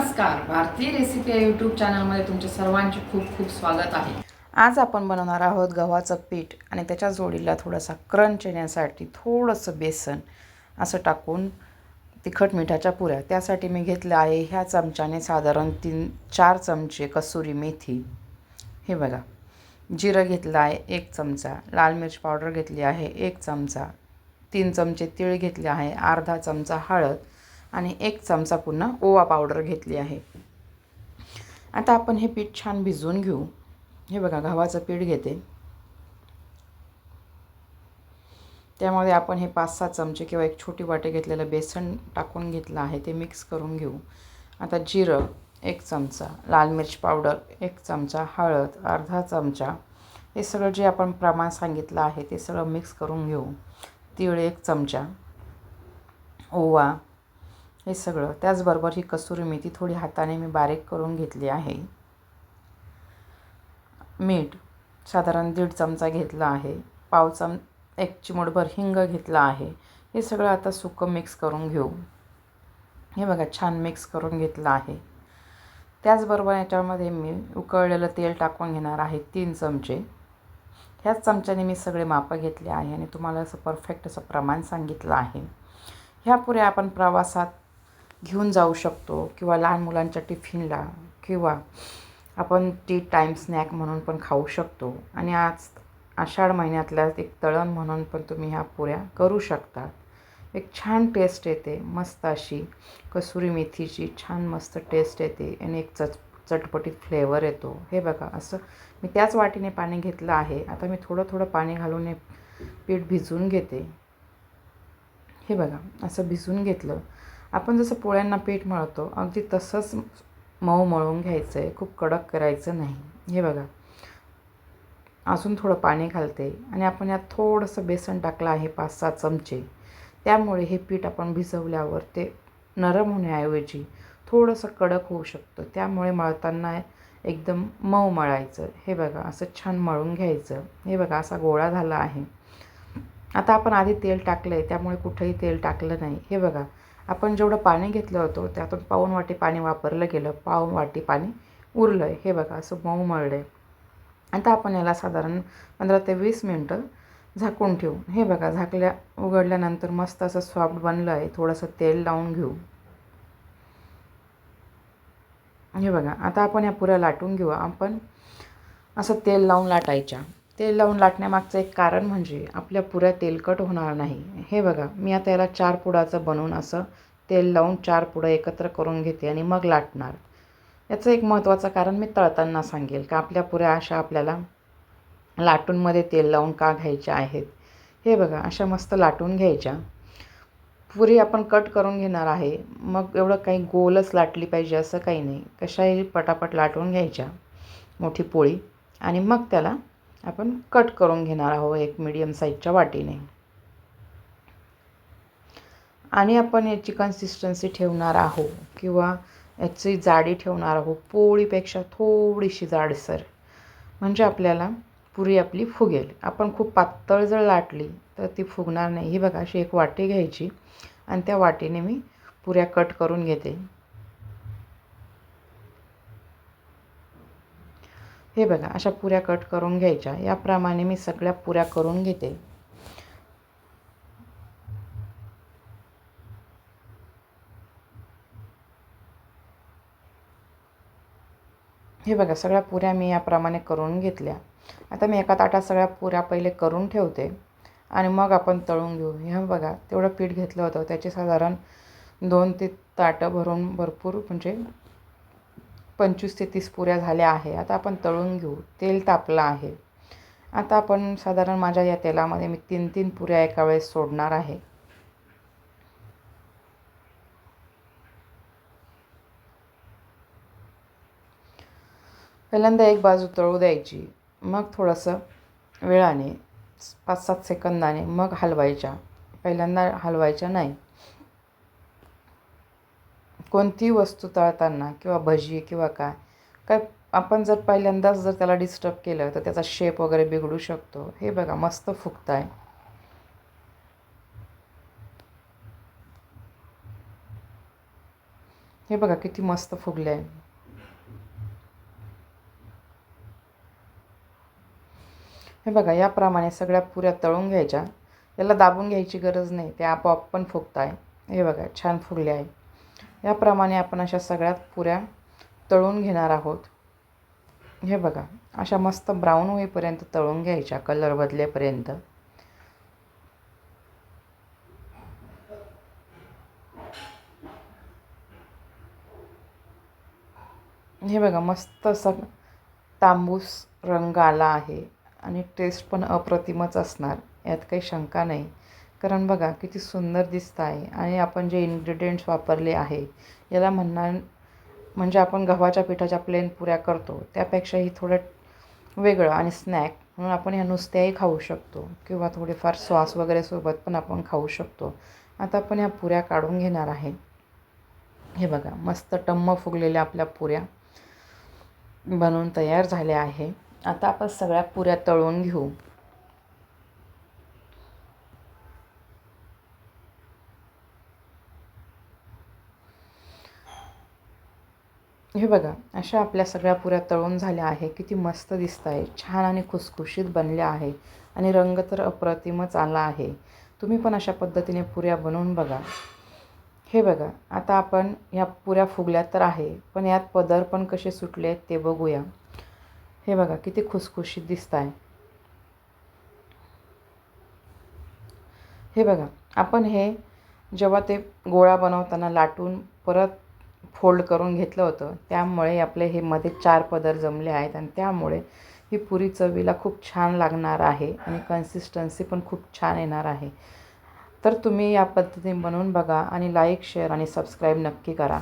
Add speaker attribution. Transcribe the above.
Speaker 1: नमस्कार. भारतीय रेसिपी या यूट्यूब चॅनलमध्ये तुमचे सर्वांचे खूप खूप स्वागत आहे. आज आपण बनवणार आहोत गव्हाचं पीठ आणि त्याच्या जोडीला थोडासा क्रंच येण्यासाठी थोडंसं बेसन असं टाकून तिखट मिठाच्या पुऱ्या. त्यासाठी मी घेतलं आहे ह्या चमच्याने साधारण तीन चार चमचे कसुरी मेथी. हे बघा. जिरं घेतलं आहे एक चमचा लाल मिरच पावडर घेतली आहे एक चमचा तीन चमचे तीळ घेतले आहे अर्धा चमचा हळद आणि एक चमचा पुन्हा ओवा पावडर घेतली आहे. आता आपण हे पीठ छान भिजवून घेऊ. हे बघा गव्हाचं पीठ घेते. त्यामध्ये आपण हे पाच सहा चमचे किंवा एक छोटी वाटी घेतलेलं बेसन टाकून घेतलं आहे ते मिक्स करून घेऊ. आता जिरं एक चमचा लाल मिरच पावडर एक चमचा हळद अर्धा चमचा. हे सगळं जे आपण प्रमाण सांगितलं आहे ते सगळं मिक्स करून घेऊ. तीळ एक चमचा ओवा हे सगळं. त्याचबरोबर ही कसुरी मेथी थोडी हाताने मी बारीक करून घेतली आहे. मीठ साधारण दीड चमचा घेतला आहे. पाव चम एक चिमूटभर हिंग घेतला आहे. हे सगळं आता सुकं मिक्स करून घेऊ. हे बघा छान मिक्स करून घेतलं आहे. त्याचबरोबर याच्यामध्ये मी उकळलेलं तेल टाकून घेणार आहे तीन चमचे. ह्याच चमच्याने मी सगळे मापं घेतले आहे आणि तुम्हाला असं परफेक्ट असं प्रमाण सांगितलं आहे. ह्या आपण प्रवासात घेऊन जाऊ शकतो किंवा लहान मुलांच्या टिफिनला किंवा आपण टी टाईम स्नॅक म्हणून पण खाऊ शकतो. आणि आज आषाढ महिन्यातल्या एक तळण म्हणून पण तुम्ही ह्या पुऱ्या करू शकता एक छान टेस्ट येते मस्त अशी कसुरी मेथीची छान मस्त टेस्ट येते आणि एक चट चटपटीत फ्लेवर येतो. हे बघा असं मी त्याच वाटीने पाणी घेतलं आहे. आता मी थोडं थोडं पाणी घालून हे पीठ भिजवून घेते. हे बघा असं भिजून घेतलं. आपण जसं पोळ्यांना पीठ मळतो अगदी तसंच मऊ मळून घ्यायचं आहे खूप कडक करायचं नाही. हे बघा. अजून थोडं पाणी घालते आणि आपण यात थोडंसं बेसन टाकलं आहे पाच सहा चमचे. त्यामुळे हे पीठ आपण भिजवल्यावर ते नरम होण्याऐवजी थोडंसं कडक होऊ शकतं. त्यामुळे मळताना एकदम मऊ मळायचं. हे बघा असं छान मळून घ्यायचं. हे बघा असा गोळा झाला आहे. आता आपण आधी तेल टाकलं आहे त्यामुळे कुठंही तेल टाकलं नाही. हे बघा आपण जेवढं पाणी घेतलं होतं त्यातून पाऊन वाटी पाणी वापरलं गेलं पाऊन वाटी पाणी उरलं आहे हे बघा असं मऊ मळलं आहे आता आपण याला साधारण पंधरा ते वीस मिनटं झाकून ठेवू. हे बघा झाकल्या उघडल्यानंतर मस्त असं सॉफ्ट बनलं आहे थोडंसं तेल लावून घेऊ. हे बघा आता आपण या पुऱ्या लाटून घेऊ. आपण असं तेल लावून लाटायच्या. तेल लावून लाटण्यामागचं एक कारण म्हणजे आपल्या पुऱ्या तेलकट होणार नाही. हे बघा मी आता याला चार पुडाचं बनवून असं तेल लावून चार पुडं एकत्र करून घेते आणि मग लाटणार. याचं एक महत्त्वाचं कारण मी तळताना सांगेल का आपल्या पुऱ्या अशा आपल्याला लाटूनमध्ये तेल लावून का घ्यायच्या आहेत? हे बघा अशा मस्त लाटून घ्यायच्या. पुरी आपण कट करून घेणार आहे. मग एवढं काही गोलच लाटली पाहिजे असं काही नाही. कशाही पटापट लाटून घ्यायच्या. मोठी पोळी. आणि मग त्याला आपण कट करून घेणार आहोत एक मिडियम साईजच्या वाटीने. आणि आपण याची कन्सिस्टन्सी ठेवणार आहोत किंवा याची जाडी ठेवणार आहोत पोळीपेक्षा थोडीशी जाडसर. म्हणजे आपल्याला पुरी आपली फुगेल. आपण खूप पातळ जर लाटली तर ती फुगणार नाही. ही बघा अशी एक वाटी घ्यायची आणि त्या वाटीने मी पुऱ्या कट करून घेते. हे बघा अशा पुऱ्या कट करून घ्यायच्या. याप्रमाणे मी सगळ्या पुऱ्या करून घेते. हे बघा सगळ्या पुऱ्या मी याप्रमाणे करून घेतल्या. आता मी एका ताटात सगळ्या पुऱ्या पहिले करून ठेवते आणि मग आपण तळून घेऊ. हे बघा तेवढं पीठ घेतलं होतं. त्याचे साधारण दोन ते ताटं भरून भरपूर म्हणजे पंचवीस ते तीस पुऱ्या झाल्या आहे आता आपण तळून घेऊ. तेल तापलं आहे. आता आपण साधारण माझ्या या तेलामध्ये मी तीन तीन पुऱ्या एका वेळेस सोडणार आहे. पहिल्यांदा एक बाजू तळू द्यायची. मग थोडंसं वेळाने पाच सात सेकंदाने मग हलवायच्या. पहिल्यांदा हलवायच्या नाही. कोणतीही वस्तू तळताना किंवा भजी किंवा काय? काय आपण जर पहिल्यांदाच जर त्याला डिस्टर्ब केलं तर त्याचा शेप वगैरे बिघडू शकतो. हे बघा मस्त फुगत आहे हे बघा किती मस्त फुगले आहे हे बघा याप्रमाणे सगळ्या पुऱ्या तळून घ्यायच्या. याला दाबून घ्यायची गरज नाही ते आपोआप पण फुगत आहे हे बघा छान फुगले आहे. याप्रमाणे आपण अशा सगळ्यात पुऱ्या तळून घेणार आहोत. हे बघा अशा मस्त ब्राऊन होईपर्यंत तळून घ्यायच्या कलर बदलेपर्यंत. हे बघा मस्त असं तांबूस रंग आला आहे आणि टेस्ट पण अप्रतिमच असणार यात काही शंका नाही. कारण बघा किती सुंदर दिसत आहे आणि आपण जे इन्ग्रेडियंट्स वापरले आहे याला म्हणणार म्हणजे आपण गव्हाच्या पिठाच्या प्लेन पुऱ्या करतो त्यापेक्षाही थोडं वेगळं आणि स्नॅक म्हणून आपण ह्या नुसत्याही खाऊ शकतो किंवा थोडेफार सॉस वगैरे सोबत पण आपण खाऊ शकतो. आता आपण ह्या पुऱ्या काढून घेणार आहे. हे बघा मस्त टम्म फुगलेल्या आपल्या पुऱ्या बनवून तयार झाल्या आहे. आता आपण सगळ्या पुऱ्या तळून घेऊ. हे बघा अशा आपल्या सगळ्या पुऱ्या तळून झाल्या आहे किती मस्त दिसत आहे छान आणि खुसखुशीत बनल्या आहे आणि रंग तर अप्रतिमच आला आहे. तुम्ही पण अशा पद्धतीने पुऱ्या बनवून बघा. हे बघा आता आपण ह्या पुऱ्या फुगल्या तर आहे पण यात पदर पण कसे सुटले आहेत ते बघूया. हे बघा किती खुसखुशीत दिसत आहे. हे बघा आपण हे जेव्हा ते गोळा बनवताना लाटून परत फोल्ड करून घेतलं होतं. त्यामुळे आपले हे मध्ये चार पदर जमले आहेत आणि त्यामुळे ही पुरी चवीला खूप छान लागणार आहे आणि कन्सिस्टन्सी पण खूप छान येणार आहे. तर तुम्ही या पद्धतीने बनवून बघा आणि लाईक शेअर आणि सबस्क्राईब नक्की करा.